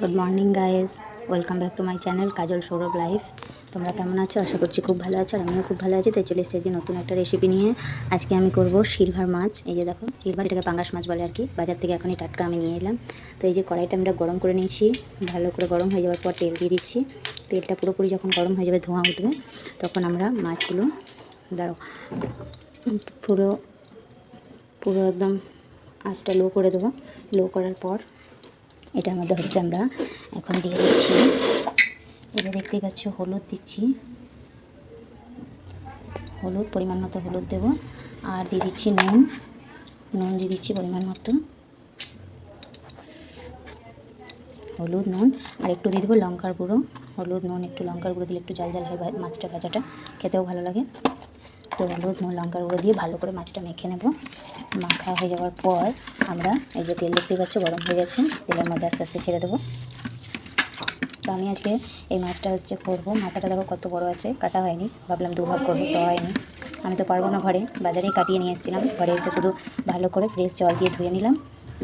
Good morning guys welcome back to my channel Kajal Sourav life তোমরা কেমন আছো? আশা করছি খুব ভালো আছো, আর আমিও খুব ভালো আছি। তাই চলে এসেছি নতুন একটা রেসিপি নিয়ে। আজকে আমি করব সিলভার মাছ। এই যে দেখো সিলভার এটাকে পাঙ্গাস মাছ বলে আর কি। বাজার থেকে এখনই টাটকা আমি নিয়ে এলাম। তো এই যে কড়াইটা আমরা গরম করে নিয়েছি, ভালো করে গরম হয়ে যাওয়ার পর তেল দিয়ে দিচ্ছি। তেলটা পুরোপুরি যখন গরম হয়ে যাবে, ধোঁয়া উঠবে, তখন আমরা মাছগুলো দাঁড়ো পুরো পুরো একদম আঁচটা লো করে দেবো। লো করার পর এটার মধ্যে হচ্ছে আমরা এখন দিয়ে দিচ্ছি। এটা দেখতেই পাচ্ছ, হলুদ দিচ্ছি। হলুদ, পরিমাণ মতো হলুদ দেব। আর দিয়ে দিচ্ছি নুন। নুন দিয়ে দিচ্ছি পরিমাণ মতো। হলুদ, নুন। আর একটু দিয়ে দেবো লঙ্কার গুঁড়ো। হলুদ, নুন, একটু লঙ্কার গুঁড়ো দিলে একটু জাল জাল হয় মাছটা ভাজাটা। খেতেও ভালো লাগে। তো হলুদ নুন, লঙ্কার গুঁড়ো দিয়ে ভালো করে মাছটা মেখে নেব। মাখা হয়ে যাওয়ার পর আমরা এই যে তেল দেখতে পাচ্ছি, গরম হয়ে গেছে, তেলের মধ্যে আস্তে আস্তে ছেড়ে দেবো। তো আমি আজকে এই মাছটা হচ্ছে করব। মাথাটা দেখো কত বড় আছে, কাটা হয়নি, ভাবলাম দুভাগ করব, তো হয়নি। আমি তো পারব না ঘরে, বাজারেই কাটিয়ে নিয়ে এসেছিলাম। ঘরে এসে শুধু ভালো করে ফ্রেশ জল দিয়ে ধুয়ে নিলাম,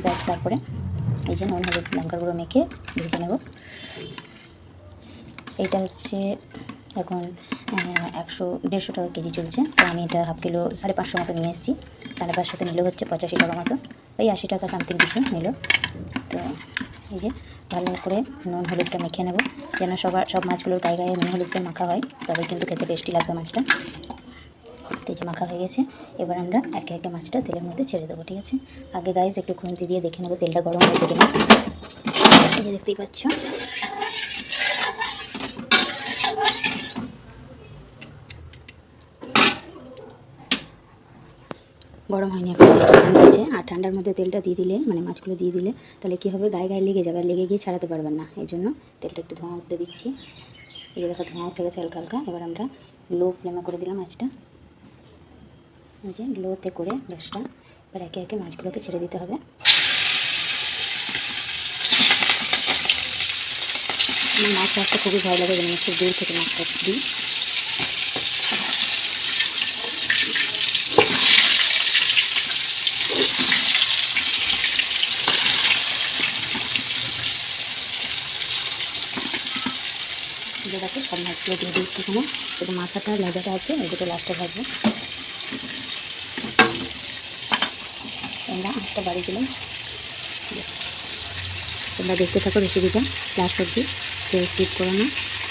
ব্যাস তারপরে এই যে নুন, হলুদ, লঙ্কার গুঁড়ো মেখে ভেজে নেব। এটা হচ্ছে এখন একশো, দেড়শো টাকা কেজি চলছে। তো আমি এটা হাফ কিলো সাড়ে পাঁচশো মতো নিয়ে এসেছি। সাড়ে পাঁচশোতে নিল হচ্ছে পঁচাশি টাকা মতো। ওই আশি টাকা সামথিং কিছু নিল। তো এই যে, ভালো করে নুন, হলুদটা মেখে নেব। যেন সবার, সব মাছগুলোর গায়ে গায়ে নুন, হলুদটা মাখা হয়। তবে কিন্তু খেতে টেস্টি লাগবে মাছটা। তো এই যে মাখা হয়ে গেছে। এবার আমরা একে একে মাছটা তেলের মধ্যে ছেড়ে দেবো, ঠিক আছে? আগে গাইজ একটু খুন্তি দিয়ে দেখে নেব তেলটা গরম হয়েছে কিনা। এই যে দেখতেই পাচ্ছ। গরম হয়নি, এখন গরম হয়েছে আর ঠান্ডার মধ্যে তেলটা দিয়ে দিলে মানে মাছগুলো দিয়ে দিলে, তাহলে কী হবে? গায়ে গায়ে লেগে যাবে, আর লেগে গিয়ে ছাড়াতে পারবেন না। এই জন্য তেলটা একটু ধোঁয়া উঠতে দিচ্ছি। এই দেখো, ধোঁয়া উঠে গেছে হালকা হালকা। এবার আমরা লো ফ্লেমে করে দিলাম মাছটা এই যে লোতে করে গ্যাসটা, এবার একে একে মাছগুলোকে ছেড়ে দিতে হবে। মাছ ভাজতে খুবই ভয় লাগে খুব দূর থেকে মাছটা দিই। দেখো সব মাছগুলো দিয়ে দিচ্ছি এখানে। শুধু মাথাটা, লেজাটা আছে, এই লাস্টে ভাজবো। আমরা আটটা বাড়ি ব্যাস। তোমরা দেখতে থাকো রেসিপিটা লাস্ট অব্দি কেউ স্কিপ করো না।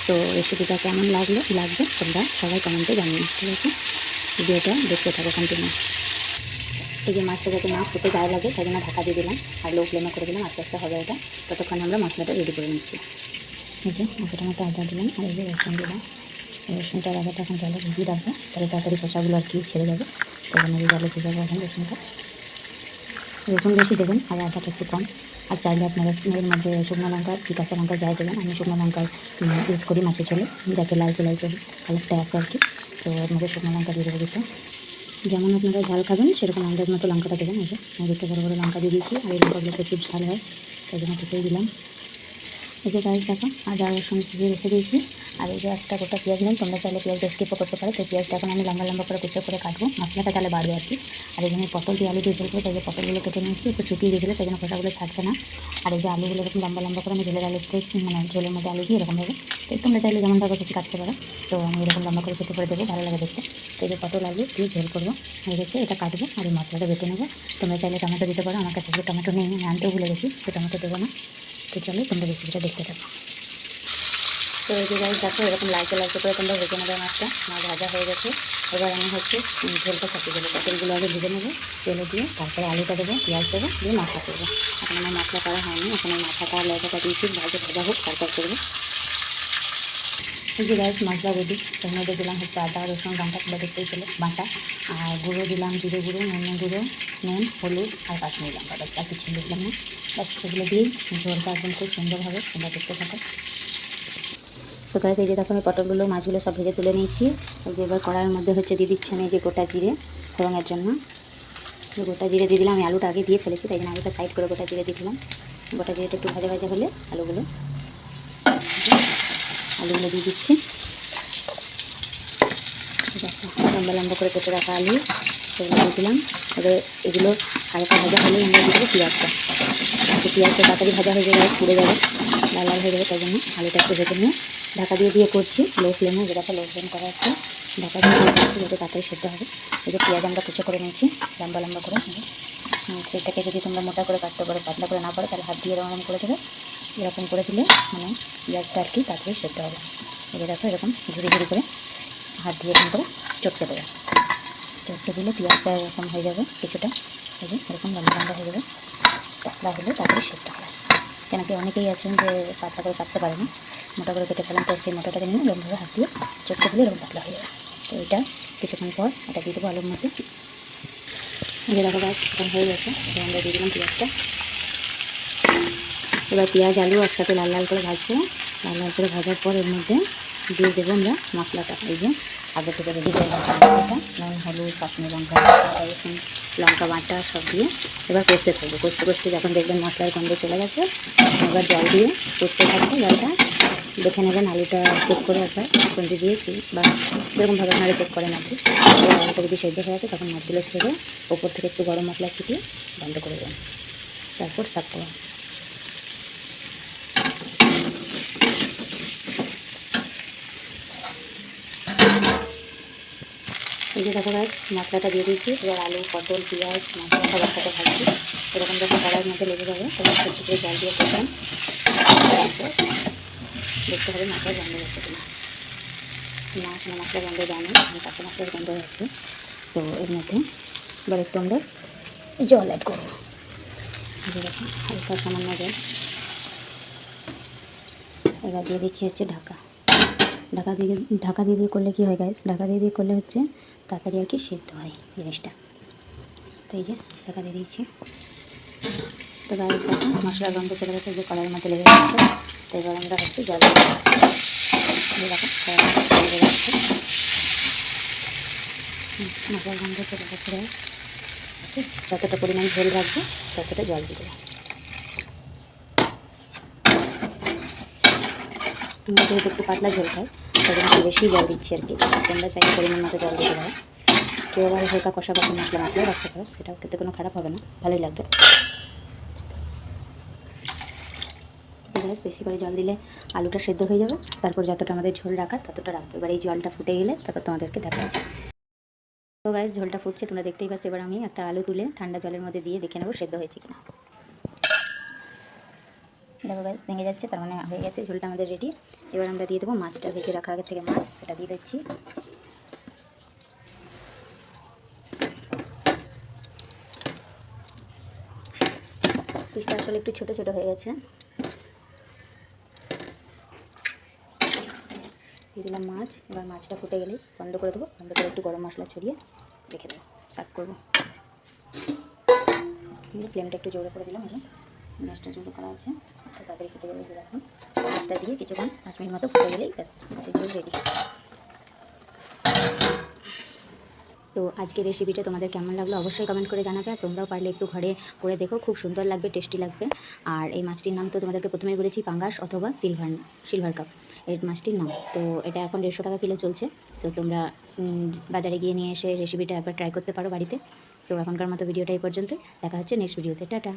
তো রেসিপিটা কেমন লাগল? লাগবে, তোমরা সবাই কমেন্টে জানিও, ঠিক আছে? ভিডিওটা দেখতে থাকো কন্টিনিউ এই যে মাছটা যাতে না ফুটে গায়ে লাগে, তাই জন্য ঢাকা দিয়ে দিলাম। আর লো ফ্লেমে করে দিলাম, আস্তে আস্তে হবে এটা। ততক্ষণ আমরা মশলাটা রেডি করে নিচ্ছি। যে আদাটা মতো আদা দিলাম, আর এই যে রসুন দিলাম। রসুনটা আদাটা এখন জলে ভিজিয়ে রাখব তাহলে তাড়াতাড়ি খোসাগুলো আর কি ছেড়ে যাবে। তো জন্য এই জলে ভিজাবো এখন রসুনটা। রসুন বেশি দেবেন, আর আদাটা একটু কম। আর চাইলে আপনারা মধ্যে শুকনো লঙ্কা কি কাঁচা লঙ্কা যাই দেবেন, আমি শুকনো লঙ্কার ইউজ করি মাছের ঝোলে, যাতে লালচে লালচে কালারটা আসে আর কি। তো এর শুকনো লঙ্কা দিয়ে দেবো যেমন আপনারা ঝাল খাবেন, সেরকম আন্দাজ মতো লঙ্কাটা দেবেন। এই যে আমি দুটো বড়ো বড়ো লঙ্কা দিয়ে দিয়েছি, আর এই লঙ্কাগুলো প্রচুর ঝাল হয়, তাই জন্য দিলাম। এই যে গাছ দেখো, আদা, রসুন দিয়ে রেখে দিয়েছি। আর এই যে একটা গোটা পেঁয়াজ নেন তোমরা চাইলে পেঁয়াজটা স্কিপও করতে পারো। তো পেঁয়াজটা এখন আমি লম্বা লম্বা করে কুচো করে কাটবো। মশলাটা তাহলে বাড়বে আর কি। আর এখানে পটল দিয়ে আলু দিয়ে ঝোল করে তাই পটলগুলো কেটে নিয়েছি, একটু শুকিয়ে গেছিল, তাই জন্য খোসাগুলো ছাড়ছে না। আর এই যে আলুগুলো এরকম লম্বা লম্বা করে আমি ঝোলের আলু করে মানে ঝোলের মধ্যে আলু দিয়ে এরকমভাবে তো তোমরা চাইলে যেমন যেমনভাবে কিছু কাটতে পারো। তো আমি এরকম লম্বা করে কেটে করে দেবো, ভালো লাগে দেখতে। তো এই যে পটল, আলু দিয়ে ঝোল করব। হয়ে গেছে, এটা কাটবো আর এই মশলাটা বেটে নেব। তোমরা চাইলে টমেটো দিতে পারো, আমার কাছে টমেটো নেই, আমি আনতেও ভুলে গেছি, তো টমেটো দেবো না। তো চলো, তোমরা রেসিপিটা দেখতে থাকো। তো এই যে গাছ দেখো, এরকম লাইচে লালচে করে তোমরা ভেজে নেবে মাছটা। মাছ ভাজা হয়ে গেছে। এবার আমি হচ্ছে ঝোলটা চাপিয়ে দেবো। পটলগুলো আগে ভেজে নেব, তেলে দিয়ে তারপরে আলুটা দেবো, পেঁয়াজ দেবো, দিয়ে মাথা করব এখন আমার মশলা করা হয়নি। এখন মাথাটা লেজাটা দিয়েছি ভাজা ভাজা হোক, তারপর করব। এই যে গাছ মশলা রেডি এর মধ্যে দিলাম হচ্ছে আদা, রসুন, লঙ্কা গুলো দেখতেই পেলে বাটা। আর গুঁড়ো দিলাম জিরে গুঁড়ো, নুন গুঁড়ো, নুন, হলুদ আর কাশ্মীরি লঙ্কা। বাস আর কিছু দিলাম না। বাস সেগুলো দিয়েই ঝোলটা একদম খুব সুন্দরভাবে তোমরা দেখতে থাকো। তো গাছ এই যে দেখো, আমি পটলগুলো, মাছগুলো সব ভেজে তুলে নিয়েছি। যে এবার কড়াইয়ের মধ্যে হচ্ছে দিয়ে দিচ্ছি আমি যে গোটা জিরে ফোড়নের জন্য। গোটা জিরে দিয়ে দিলাম, আমি আলুটা আগে দিয়ে ফেলেছি, তাই জন্য আলুটা সাইড করে গোটা জিরে দিয়ে দিলাম। গোটা জিরেটা একটু ভাজা ভাজা হলে আলুগুলো আলুগুলো দিয়ে দিচ্ছি। লম্বা লম্বা করে কেটে রাখা আলু সেগুলো দিয়ে দিলাম। এবার এগুলো হালকা ভাজা হলেই আমরা দিয়ে দেবো পেঁয়াজটা পেঁয়াজটা তাড়াতাড়ি ভাজা হয়ে যাবে পুড়ে যাবে, লাল লাল হয়ে যাবে, তাই জন্য আলুটা একটু ভেজে নিয়ে ঢাকা দিয়ে দিয়ে করছি লো ফ্লেমে যেটাকে লো ফ্লেম করা আছে, ঢাকা দিয়ে দিয়ে করছি, যাতে তাড়াতাড়ি সেদ্ধ হবে। যে পেঁয়াজ আমরা কুচো করে নিয়েছি, লম্বা লম্বা করে। সেটাকে যদি তোমরা মোটা করে, কাটতে পারো, পাতলা করে না পারো, তাহলে হাত দিয়ে এরকম করে দেবে। এরকম করে দিলে মানে পেঁয়াজটা আর কি তাড়াতাড়ি সেদ্ধ হবে। এবার দেখো এরকম ঝুড়ি ঝুড়ি করে হাত দিয়ে এরকম করে চটকে দেবে। চটকে দিলে পেঁয়াজটা এরকম হয়ে যাবে কিছুটা। এই এরকম লম্বা লম্বা হয়ে যাবে। পাতলা হলে তাড়াতাড়ি সেদ্ধ হবে। কেন কি অনেকেই আছেন যে পাতলা করে কাটতে পারে না। মোটা করে কেটে ফেলাম, তো সেই মোটাটাকে নিয়ে এরকমভাবে হাত দিয়ে চটকে দিলে এরকম পাতলা হয়ে যাবে। তো এটা কিছুক্ষণ পর এটা দিয়ে দেবো আলুর মধ্যে। এই দেখো গাছ হয়ে গেছে। আমরা দিয়ে দিলাম পেঁয়াজটা। এবার পেঁয়াজ, আলু একসাথে লাল লাল করে ভাজবো। লাল লাল করে ভাজার পর এর মধ্যে দিয়ে দেবো আমরা মশলাটা। এই যে আগে থেকে রেডি করে মশলাটা, নুন, হলুদ, কাশ্মীর লঙ্কা রসুন, লঙ্কা বাটা সব দিয়ে এবার কষতে থাকব। কষতে কষতে যখন দেখবেন মশলার গন্ধ চলে গেছে, এবার জল দিয়ে কষতে থাকব। জলটা দেখে নেবেন, আলুটা চেক করে একবার খুন্তি দিয়েছি বা যেরকমভাবে আপনারা চেক করেন আর কি আলুটা যদি সেদ্ধ হয়ে আছে তখন মাছগুলো ছেড়ে ওপর থেকে একটু গরম মশলা ছিটিয়ে বন্ধ করে দেবেন। তারপর সাফ করুন এই দেখো গাছ মশলাটা দিয়ে দিয়েছি। এবার আলু, পটল, পেঁয়াজ মশলা সব একসাথে ভাজছি। এরকম যখন কড়াইয়ের মধ্যে লেগে যাবে। তখন একটু করে জল দিয়ে করবেন দেখতে হবে মশলা গন্ধ হচ্ছে কিনা। না কোনো মশলা গন্ধ জানি আমি কাঁচা মশলার গন্ধ হচ্ছে তো এর মধ্যে এবার একটু আমরা জল অ্যাড করব। হালকা সামান্য জল। এবার দিয়ে দিচ্ছি হচ্ছে ঢাকা। ঢাকা দিয়ে ঢাকা দিয়ে দিয়ে করলে কী হয় গাইস ঢাকা দিয়ে দিয়ে করলে হচ্ছে তাড়াতাড়ি আর কি সেদ্ধ হয় জিনিসটা। তো এই যে ঢাকা দিয়ে দিয়েছি। তো দেখো মশলার গন্ধ চলে গেছে যে কড়াইয়ের মধ্যে লেগে যাচ্ছে তো এবার আমরা হচ্ছে জল মশলার গন্ধ চলে গেছে আচ্ছা যতটা পরিমাণ ঝোল রাখব ততটা জল দিয়ে দেবো। একটু পাতলা ঝোল খাই একটু বেশি জল দিচ্ছি আর কি। তোমরা চাইলে পরিমাণ মতো জল দিতে পারো। কেউ আবার হালকা কষা কষা মশলা মশলাও রাখতে পারো, সেটাও খেতে কোনো খারাপ হবে না, ভালোই লাগবে। গ্যাস বেশি করে জল দিলে আলুটা সেদ্ধ হয়ে যাবে, তারপর যতটা আমাদের ঝোল রাখার ততটা রাখবে। এবার এই জলটা ফুটে গেলে তারপর তোমাদেরকে দেখাচ্ছি তো গাইস ঝোলটা ফুটছে, তোমরা দেখতেই পাচ্ছ, এবার আমি একটা আলু তুলে ঠান্ডা জলের মধ্যে দিয়ে দেখে নেব সেদ্ধ হয়েছে কিনা। দেখো গাইস ভেঙে যাচ্ছে, তার মানে হয়ে গেছে, ঝোলটা আমাদের রেডি এবার আমরা দিয়ে দেবো মাছটা ভেজে রাখা আগে থেকে মাছ, সেটা দিয়ে দিচ্ছি। পিসটা আসলে একটু ছোটো ছোটো হয়ে গেছে। দিয়ে দিলাম মাছ, এবার মাছটা ফুটে গেলেই বন্ধ করে দেবো, বন্ধ করে একটু গরম মশলা ছড়িয়ে রেখে দেবো সার্ভ করব। ফ্লেমটা একটু জোরে করে দিলাম গ্যাসটা জোরে করা আছে। তাড়াতাড়ি ফুটে যাবে যে মাছটা দিয়ে কিছুক্ষণ পাঁচ মিনিট মতো ফুটে গেলেই ব্যাস মাছের রেডি তো আজকের রেসিপিটা তোমাদের কেমন লাগল অবশ্যই কমেন্ট করে জানাবে, আর তোমরাও পারলে একটু ঘরে করে দেখো, খুব সুন্দর লাগবে টেস্টি লাগবে। আর এই মাছটির নাম তো তোমাদেরকে প্রথমেই বলেছি, পাঙ্গাস অথবা সিলভার সিলভার কাপ এই মাছটির নাম। তো এটা এখন দেড়শো টাকা কিলো চলছে। তো তোমরা বাজারে গিয়ে নিয়ে এসে রেসিপিটা একবার ট্রাই করতে পারো বাড়িতে। তো এখনকার মতো ভিডিওটা এই পর্যন্ত দেখা হচ্ছে নেক্সট ভিডিওতে টাটা।